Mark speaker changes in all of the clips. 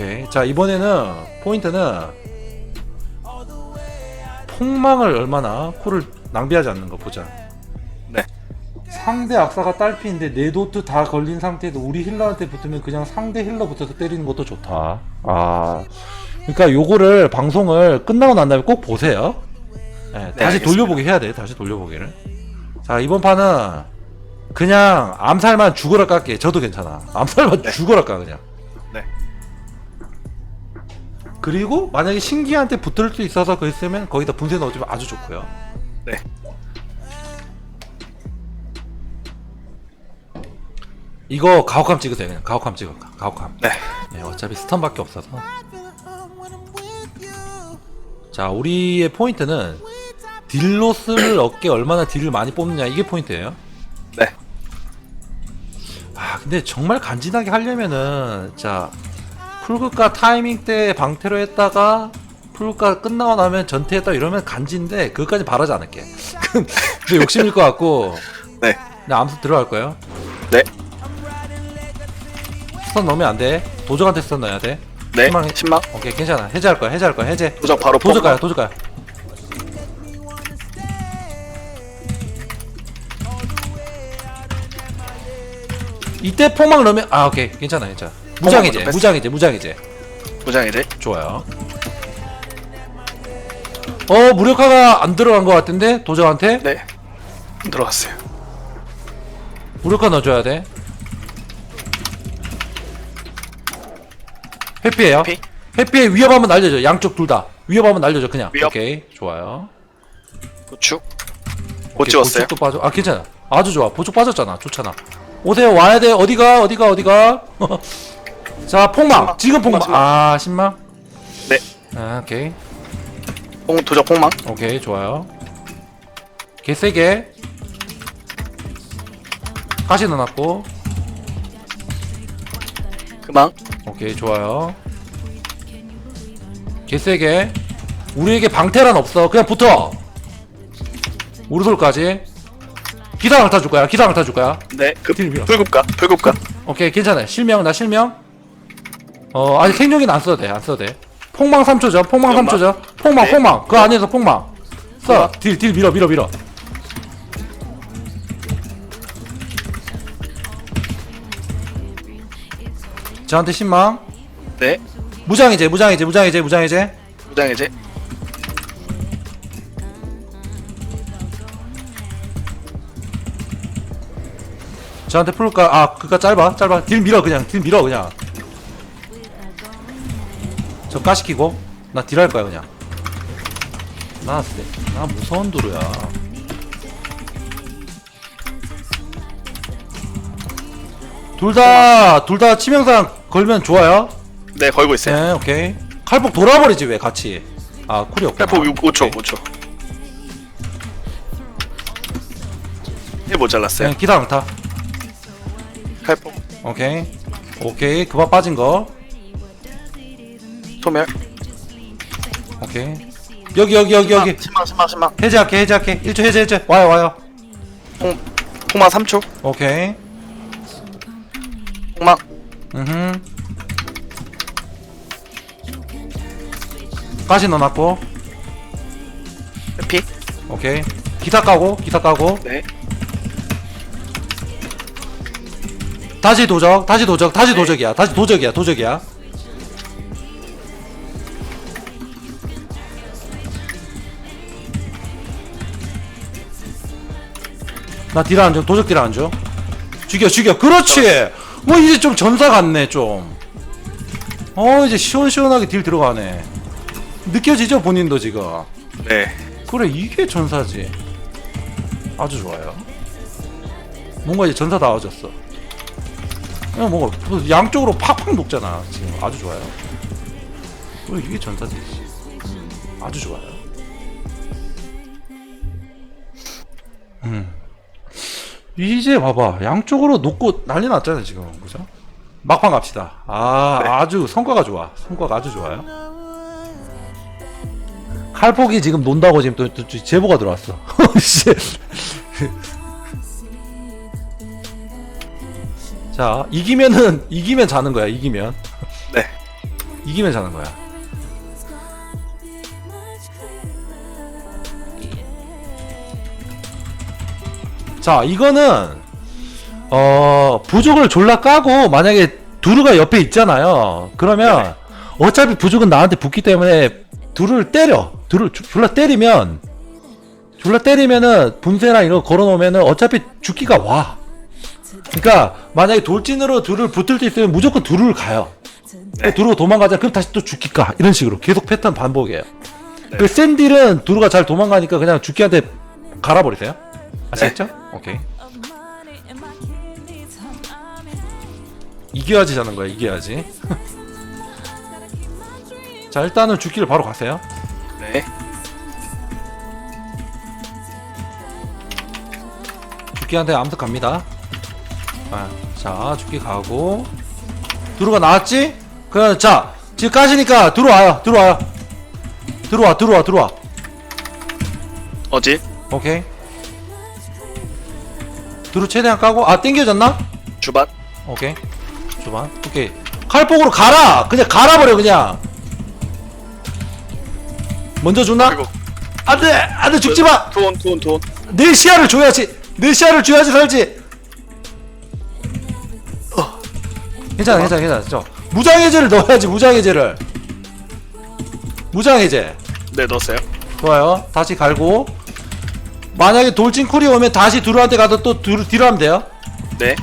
Speaker 1: 오케이. 자, 이번에는 포인트는 폭망을 얼마나 쿨을 낭비하지 않는 거 보자.
Speaker 2: 네.
Speaker 1: 상대 악사가 딸피인데 네 도트 다 걸린 상태에서 우리 힐러한테 붙으면 그냥 상대 힐러 붙어서 때리는 것도 좋다. 아. 그러니까 요거를 방송을 끝나고 난 다음에 꼭 보세요. 네, 다시
Speaker 2: 알겠습니다.
Speaker 1: 돌려보기 해야 돼. 다시 돌려보기를. 자, 이번 판은 그냥 암살만 죽어라 깎게. 저도 괜찮아. 암살만
Speaker 2: 네.
Speaker 1: 죽어라 까 그냥.
Speaker 2: 네.
Speaker 1: 그리고 만약에 신기한테 붙을 수 있어서 그 있으면 거기다 분쇄 넣어주면 아주 좋고요.
Speaker 2: 네.
Speaker 1: 이거 가혹함 찍으세요 그냥 가혹함 찍어 가혹함.
Speaker 2: 네.
Speaker 1: 네, 어차피 스턴밖에 없어서. 자 우리의 포인트는 딜로스를 얻게 얼마나 딜을 많이 뽑느냐 이게 포인트예요.
Speaker 2: 네.
Speaker 1: 아 근데 정말 간지나게 하려면은 자 풀급과 타이밍 때 방태로 했다가 풀급과 끝나고 나면 전태했다 이러면 간지인데 그것까지 바라지 않을게. 근데 욕심일 것 같고
Speaker 2: 네.
Speaker 1: 나 암수 들어갈 거예요.
Speaker 2: 네.
Speaker 1: 스턴 넣으면 안 돼. 도적한테 스턴 넣어야 돼.
Speaker 2: 네.
Speaker 1: 희망-
Speaker 2: 10만.
Speaker 1: 오케이 괜찮아. 해제할 거야. 해제할 거야. 해제.
Speaker 2: 도적 바로
Speaker 1: 도적 가요.
Speaker 2: 폭.
Speaker 1: 도적 가요. 이때 폭망 넣으면 아 오케이 괜찮아 괜찮아. 무장이제
Speaker 2: 뺐어.
Speaker 1: 무장이제 무장이제
Speaker 2: 무장이제.
Speaker 1: 좋아요. 어 무력화가 안 들어간 것 같은데 도적한테
Speaker 2: 네. 들어갔어요.
Speaker 1: 무력화 넣어줘야 돼. 회피해요.
Speaker 2: 회피.
Speaker 1: 회피에 위협하면 날려줘. 양쪽 둘 다. 위협하면 날려줘 그냥.
Speaker 2: 위협.
Speaker 1: 오케이 좋아요.
Speaker 2: 보축. 못
Speaker 1: 오케이,
Speaker 2: 찍었어요.
Speaker 1: 보축도 빠져. 아 괜찮아. 아주 좋아. 보축 빠졌잖아. 좋잖아. 오세요. 와야 돼. 어디가 어디가 어디가. 자 폭망.
Speaker 2: 신망.
Speaker 1: 지금 폭망.
Speaker 2: 신망.
Speaker 1: 아 신망.
Speaker 2: 네.
Speaker 1: 아 오케이.
Speaker 2: 폭 도적 폭망.
Speaker 1: 오케이 좋아요. 개세게. 가시 넣어놨고.
Speaker 2: 금방.
Speaker 1: 오케이 좋아요. 개세게. 우리에게 방태란 없어. 그냥 붙어. 우르솔까지. 기상을 타줄 거야. 기상을 타줄 거야.
Speaker 2: 네.
Speaker 1: 딜 밀어.
Speaker 2: 불급가. 불급가.
Speaker 1: 오케이 괜찮아요 실명 나 실명 어 아직 생존기는 안 써도 돼안 써도 돼. 폭망 3초죠 폭망
Speaker 2: 연막.
Speaker 1: 3초죠. 폭망
Speaker 2: 네.
Speaker 1: 폭망. 그 안에서 폭망. 써딜딜 밀어 밀어 밀어. 저한테 신망?
Speaker 2: 네.
Speaker 1: 무장이제 무장이제 무장이제 무장이제.
Speaker 2: 무장이제.
Speaker 1: 저한테 풀까? 아 그니까 짧아 짧아. 딜 밀어 그냥. 딜 밀어 그냥 저 까시키고 나 딜할 거야 그냥 나, 세- 나 무서운 도루야 둘다 둘 다 치명상 걸면 좋아요
Speaker 2: 네. 걸고 있어요.
Speaker 1: 네 오케이 칼폭 돌아버리지 왜 같이 아 쿨이 없구나
Speaker 2: 칼폭 6, 5초.
Speaker 1: 오케이.
Speaker 2: 5초. 힐못 잘랐어요.
Speaker 1: 그냥 기다 강타
Speaker 2: 칼폭.
Speaker 1: 오케이 오케이 그만 빠진 거
Speaker 2: 소멸.
Speaker 1: 오케이 여기 여기 여기 여기
Speaker 2: 10만 10만 10만.
Speaker 1: 해제할게 해제할게 1초 해제 해제 와요 와요
Speaker 2: 폭. 폭망 3초.
Speaker 1: 오케이
Speaker 2: 폭망.
Speaker 1: 음흠 가시 넣어놨고
Speaker 2: 회피.
Speaker 1: 오케이 기타 까고 기타 까고
Speaker 2: 네.
Speaker 1: 다시 도적 다시 도적 다시
Speaker 2: 네.
Speaker 1: 도적이야 다시 도적이야 도적이야 나 딜 안 줘. 도적 딜 안 줘. 죽여 죽여. 그렇지! 뭐 이제 좀 전사 같네 좀 어 이제 시원시원하게 딜 들어가네. 느껴지죠 본인도 지금?
Speaker 2: 네.
Speaker 1: 그래 이게 전사지. 아주 좋아요. 뭔가 이제 전사 나와졌어. 그냥 뭔가 뭐 양쪽으로 팍팍 녹잖아 지금. 아주 좋아요. 그래 이게 전사지 아주 좋아요 이제 봐봐 양쪽으로 녹고 난리 났잖아요 지금 그죠 막판 갑시다 아
Speaker 2: 네.
Speaker 1: 아주 성과가 좋아 성과가 아주 좋아요 칼폭이 지금 논다고 지금 또, 또, 또 제보가 들어왔어. 씨. 자 이기면은 이기면 자는 거야 이기면.
Speaker 2: 네.
Speaker 1: 이기면 자는 거야. 자, 이거는 어 부족을 졸라 까고 만약에 두루가 옆에 있잖아요. 그러면 어차피 부족은 나한테 붙기 때문에 두루를 때려. 두루 주- 졸라 때리면 졸라 때리면은 분쇄나 이런 거 걸어놓으면은 어차피 죽기가 와. 그러니까 만약에 돌진으로 둘을 붙을 수 있으면 무조건 둘을 가요.
Speaker 2: 네.
Speaker 1: 두루가 도망가자. 그럼 다시 또 죽기가 이런 식으로 계속 패턴 반복이에요.
Speaker 2: 네.
Speaker 1: 그 샌딜은 두루가 잘 도망가니까 그냥 죽기한테 갈아버리세요. 아시겠죠? 오케이. 이겨야지 자는 거야. 이겨야지. 자 일단은 죽기를 바로 가세요.
Speaker 2: 네.
Speaker 1: 죽기한테 암흑 갑니다. 아, 자, 죽기 가고. 두루가 나왔지? 그, 자, 지금 까시니까 들어와요, 들어와요. 들어와, 들어와, 들어와.
Speaker 2: 어지.
Speaker 1: 오케이. 두루 최대한 까고, 아, 땡겨졌나?
Speaker 2: 주반.
Speaker 1: 오케이. 주반. 오케이. 칼폭으로 가라! 그냥 갈아버려, 그냥. 먼저 주나?
Speaker 2: 그리고
Speaker 1: 안 돼! 안 돼, 죽지 마!
Speaker 2: 투온 투온 투온.
Speaker 1: 내 시야를 줘야지. 내 시야를 줘야지 살지. 어. 괜찮아, 괜찮아, 괜찮아. 저 무장해제를 넣어야지 무장해제를. 무장해제.
Speaker 2: 네 넣었어요.
Speaker 1: 좋아요. 다시 갈고. 만약에 돌진 쿨이 오면 다시 두루한테 가도 또 두루 뒤로 하면 돼요.
Speaker 2: 네.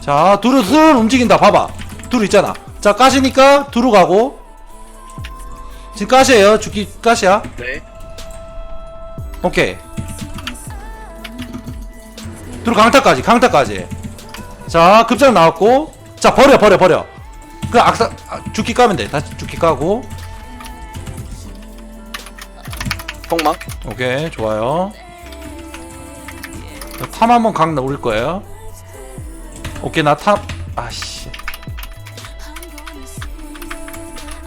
Speaker 1: 자, 두루 슬 움직인다. 봐봐. 두루 있잖아. 자, 까시니까 두루 가고. 지금 까시에요. 죽기 까시야.
Speaker 2: 네.
Speaker 1: 오케이. 들어 강타까지, 강타까지. 자, 급장 나왔고. 자, 버려, 버려, 버려. 그 악사, 아, 죽기 까면 돼. 다시 죽기 까고.
Speaker 2: 폭망.
Speaker 1: 오케이, 좋아요. 탐 한번 강 나올 거예요. 오케이, 나 탐. 아씨.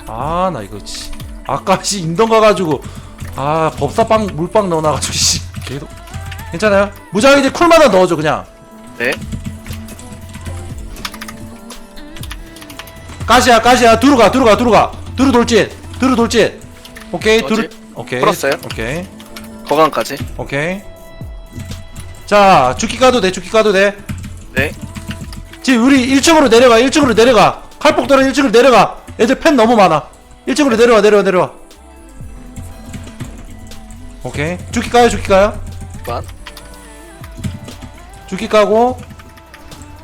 Speaker 1: 아, 나 이거, 씨. 아까, 씨, 인던 가가지고. 아, 법사빵, 물빵 넣어놔가지고, 씨. 계속. 괜찮아요? 무장이 이제 쿨마다 넣어줘, 그냥.
Speaker 2: 네.
Speaker 1: 가시야, 가시야. 두루가, 두루가, 두루가. 두루 돌진. 두루 돌진. 오케이, 두루. 오케이.
Speaker 2: 풀었어요?
Speaker 1: 오케이.
Speaker 2: 거강까지.
Speaker 1: 오케이. 자, 죽기 까도 돼, 죽기 까도 돼.
Speaker 2: 네.
Speaker 1: 지금 우리 1층으로 내려가, 1층으로 내려가. 칼폭들은 1층으로 내려가. 애들 팬 너무 많아. 1층으로 내려와, 내려와, 내려와. 오케이. 죽기 까요, 죽기 까요.
Speaker 2: 주반.
Speaker 1: 죽기 까고.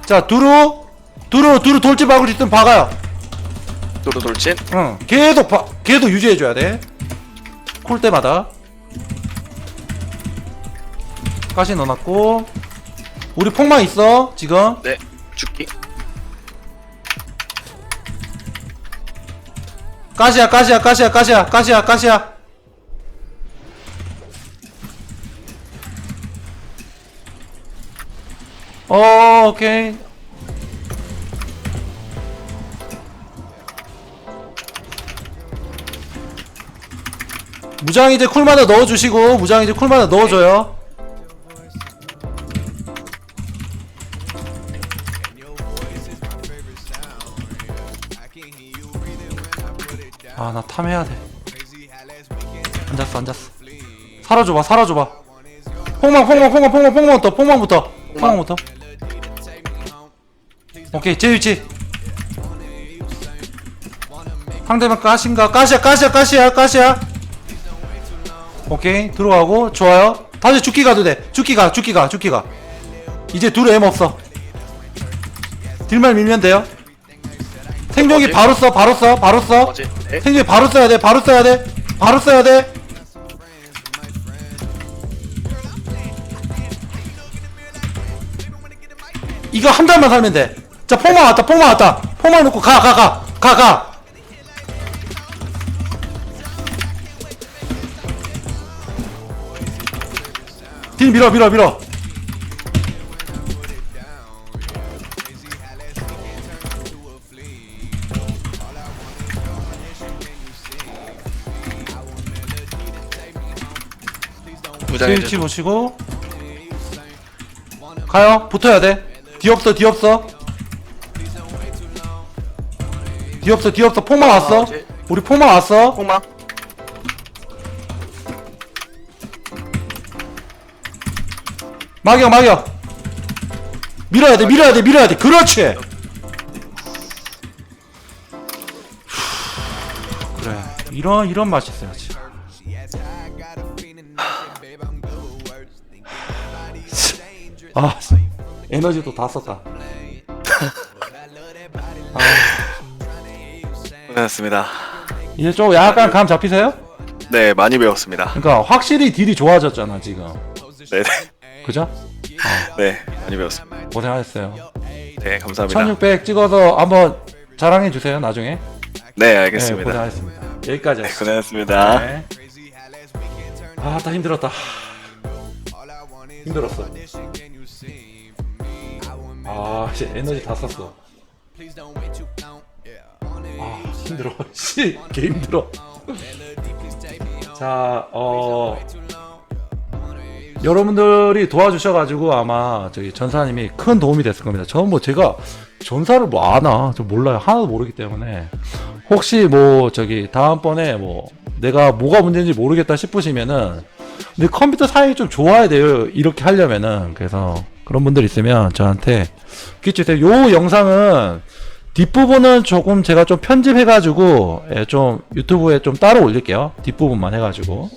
Speaker 1: 자, 두루. 두루, 두루 돌진 박을 수 있으면 박아요.
Speaker 2: 도로 돌진.
Speaker 1: 응. 계속 바, 계속 유지해줘야 돼. 콜 때마다. 가시 넣어놨고. 우리 폭망 있어, 지금.
Speaker 2: 네. 죽기.
Speaker 1: 가시야, 가시야, 가시야, 가시야, 가시야, 가시야. 어, 오케이. 무장 이제 쿨마다 넣어주시고 무장 이제 쿨마다 넣어줘요. 아 나 탐해야 돼. 앉았어 앉았어. 살아줘봐 살아줘봐. 폭망 폭망 폭망 폭망 폭망부터 폭망부터 폭망부터. 오케이 제 위치. 상대방 가신가 가시야 가시야 가시야 가시야. 오케이 들어가고 좋아요. 다시 죽기 가도 돼. 죽기 가 죽기 가 죽기 가. 이제 둘 M 없어. 딜만 밀면 돼요. 생존기? 바로 써 바로 써 바로 써.
Speaker 2: 네.
Speaker 1: 생존기 바로 써야 돼 바로 써야 돼 바로 써야 돼. 이거 한 달만 살면 돼. 자 폭망 왔다 폭망 왔다 폭망 놓고 가 가 가 가 가. 딜 밀어 밀어 밀어.
Speaker 2: 무장해
Speaker 1: 스위치 보시고. 가요. 붙어야 돼뒤 없어 뒤 없어. 뒤 없어 뒤 없어. 폭망 왔어.
Speaker 2: 어디?
Speaker 1: 우리 폭망 왔어.
Speaker 2: 폭망.
Speaker 1: 막여 막여. 밀어야 돼 밀어야 돼 밀어야 돼. 그렇지. 그래. 이런 이런 맛이 있어야지 아 에너지도 다 썼다.
Speaker 2: 고생했습니다.
Speaker 1: 이제 좀 약간 감 잡히세요?
Speaker 2: 네, 많이 배웠습니다.
Speaker 1: 그러니까 확실히 딜이 좋아졌잖아 지금.
Speaker 2: 네, 네,
Speaker 1: 그죠?
Speaker 2: 네, 많이 배웠습니다.
Speaker 1: 고생하셨어요
Speaker 2: 네, 감사합니다.
Speaker 1: 1600 찍어서 한번 자랑해 주세요 나중에
Speaker 2: 네,
Speaker 1: 네,
Speaker 2: 알겠습니다.
Speaker 1: 고생하셨습니다 여기까지
Speaker 2: 네. 고생했습니다.
Speaker 1: 네. 아, 다 힘들었다. 힘들었어. 아, 씨, 에너지 다 썼어. 아, 힘들어. 씨, 개 힘들어. 자, 어, 여러분들이 도와주셔가지고 아마 저기 전사님이 큰 도움이 됐을 겁니다. 저는 뭐 제가 전사를 뭐 아나, 저 몰라요. 하나도 모르기 때문에 혹시 뭐 저기 다음번에 뭐 내가 뭐가 문제인지 모르겠다 싶으시면은 근데 컴퓨터 사양이 좀 좋아야 돼요. 이렇게 하려면은 그래서 그런 분들 있으면 저한테 끼주세요. 요 영상은 뒷부분은 조금 제가 좀 편집해가지고 예, 좀 유튜브에 좀 따로 올릴게요. 뒷부분만 해가지고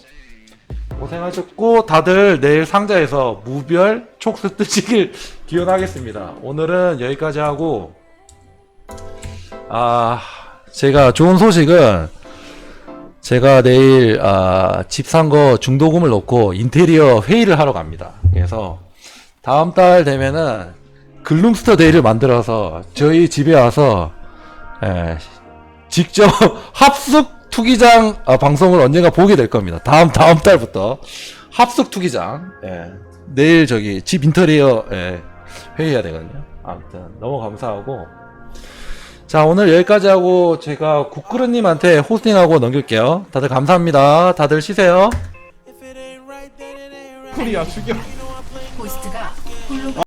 Speaker 1: 고생하셨고 다들 내일 상자에서 무별 촉수 뜨시길 기원하겠습니다. 오늘은 여기까지 하고 아 제가 좋은 소식은 제가 내일 아, 집 산 거 중도금을 넣고 인테리어 회의를 하러 갑니다. 그래서 다음 달 되면은 글룸스터 데이를 만들어서 저희 집에 와서 예, 직접 합숙 투기장 아, 방송을 언젠가 보게 될 겁니다. 다음 다음 달부터 합숙 투기장 예, 내일 저기 집 인테리어 예, 회의해야 되거든요. 아무튼 너무 감사하고 자 오늘 여기까지 하고 제가 국그루님한테 호스팅하고 넘길게요. 다들 감사합니다. 다들 쉬세요.
Speaker 3: 호스트가 홀로